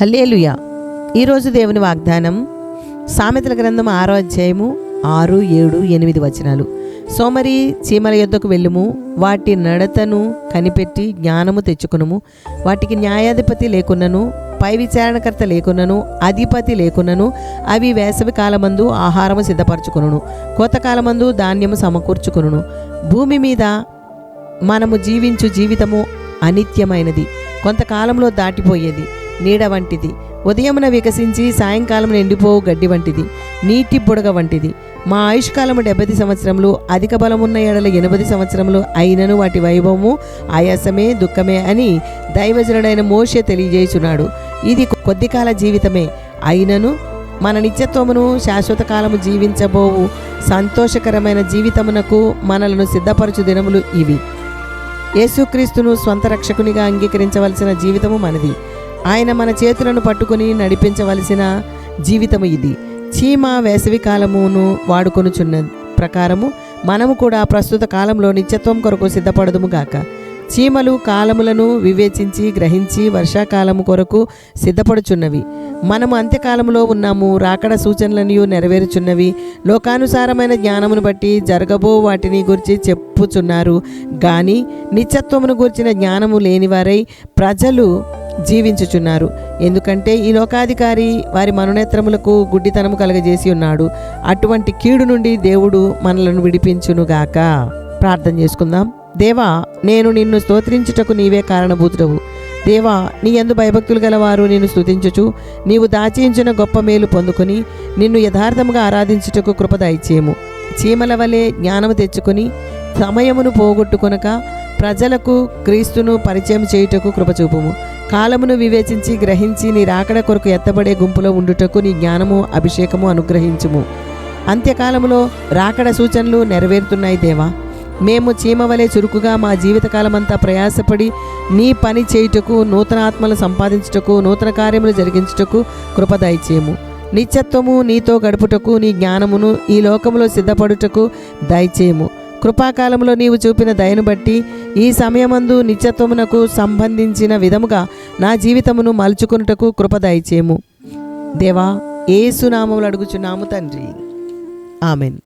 Hallelujah. ఈరోజు దేవుని వాగ్దానం సామెతల గ్రంథం ఆరో అధ్యాయము ఆరు ఏడు ఎనిమిది వచనాలు. సోమరి చీమల యొద్దకు వెళ్ళుము. వాటి నడతను కనిపెట్టి జ్ఞానము తెచ్చుకునుము. వాటికి న్యాయాధిపతి లేకున్నను పై విచారణకర్త లేకున్నను అధిపతి లేకున్నను అవి వేసవి కాలమందు ఆహారము సిద్ధపరచుకును కోతకాలమందు ధాన్యము సమకూర్చుకును భూమి మీద మనము జీవించు జీవితము అనిత్యమైనది. కొంతకాలంలో దాటిపోయేది. నీడ వంటిది. ఉదయమున వికసించి సాయంకాలం ఎండిపోవు గడ్డి వంటిది. నీటి బుడగ వంటిది. మా ఆయుష్కాలము డెబ్బై సంవత్సరములు అధిక బలమున్న ఏడల ఎనభై సంవత్సరములు అయినను వాటి వైభవము ఆయాసమే దుఃఖమే అని దైవజనుడైన మోషే తెలియజేయుచున్నాడు. ఇది కొద్ది కాల జీవితమే. అయినను మన నిత్యత్వమును శాశ్వత కాలము జీవించబోవు సంతోషకరమైన జీవితమునకు మనలను సిద్ధపరచు దినములు ఇవి. యేసుక్రీస్తును స్వంత రక్షకునిగా అంగీకరించవలసిన జీవితము మనది. ఆయన మన చేతులను పట్టుకుని నడిపించవలసిన జీవితము ఇది. చీమ వేసవి కాలమును వాడుకొనుచున్న ప్రకారము మనము కూడా ప్రస్తుత కాలంలో నిత్యత్వం కొరకు సిద్ధపడదుము గాక. చీమలు కాలములను వివేచించి గ్రహించి వర్షాకాలము కొరకు సిద్ధపడుచున్నవి. మనము అంత్యకాలంలో ఉన్నాము రాకడ సూచనలను నెరవేరుచున్నవి. లోకానుసారమైన జ్ఞానమును బట్టి జరగబో వాటిని గురించి చెప్పుచున్నారు. కానీ నిత్యత్వమును గురించిన జ్ఞానము లేనివారై ప్రజలు జీవించుచున్నారు. ఎందుకంటే ఈ లోకాధికారి వారి మనోనేత్రములకు గుడ్డితనము కలగజేసి ఉన్నాడు. అటువంటి కీడు నుండి దేవుడు మనలను విడిపించునుగాక ప్రార్థన చేసుకుందాం. దేవా నేను నిన్ను స్తోత్రించుటకు నీవే కారణభూతుడవు. దేవా నీ ఎందు భయభక్తులు గలవారు నిన్ను స్తుతించుచు. నీవు దాచించిన గొప్ప మేలు పొందుకొని నిన్ను యథార్థముగా ఆరాధించుటకు కృప దయచేయము. చీమల వలె జ్ఞానము తెచ్చుకొని సమయమును పోగొట్టుకొనక ప్రజలకు క్రీస్తును పరిచయం చేయుటకు కృపచూపుము కాలమును వివేచించి గ్రహించి నీ రాకడ కొరకు ఎత్తబడే గుంపులో ఉండుటకు నీ జ్ఞానము అభిషేకము అనుగ్రహించుము. అంత్యకాలములో రాకడ సూచనలు నెరవేరుతున్నాయి దేవా. మేము చీమవలే చురుకుగా మా జీవితకాలమంతా ప్రయాసపడి నీ పని చేయుటకు నూతన ఆత్మలు సంపాదించుటకు నూతన కార్యములు జరిగించుటకు కృపదయచేయము నిత్యత్వము నీతో గడుపుటకు నీ జ్ఞానమును ఈ లోకములో సిద్ధపడుటకు దయచేయము. కృపాకాలంలో నీవు చూపిన దయను బట్టి ఈ సమయమందు నిత్యత్వమునకు సంబంధించిన విధముగా నా జీవితమును మలుచుకొనుటకు కృపదయచేము దేవా ఏసునామములు అడుగుచున్నాము తండ్రి. ఆమెన్.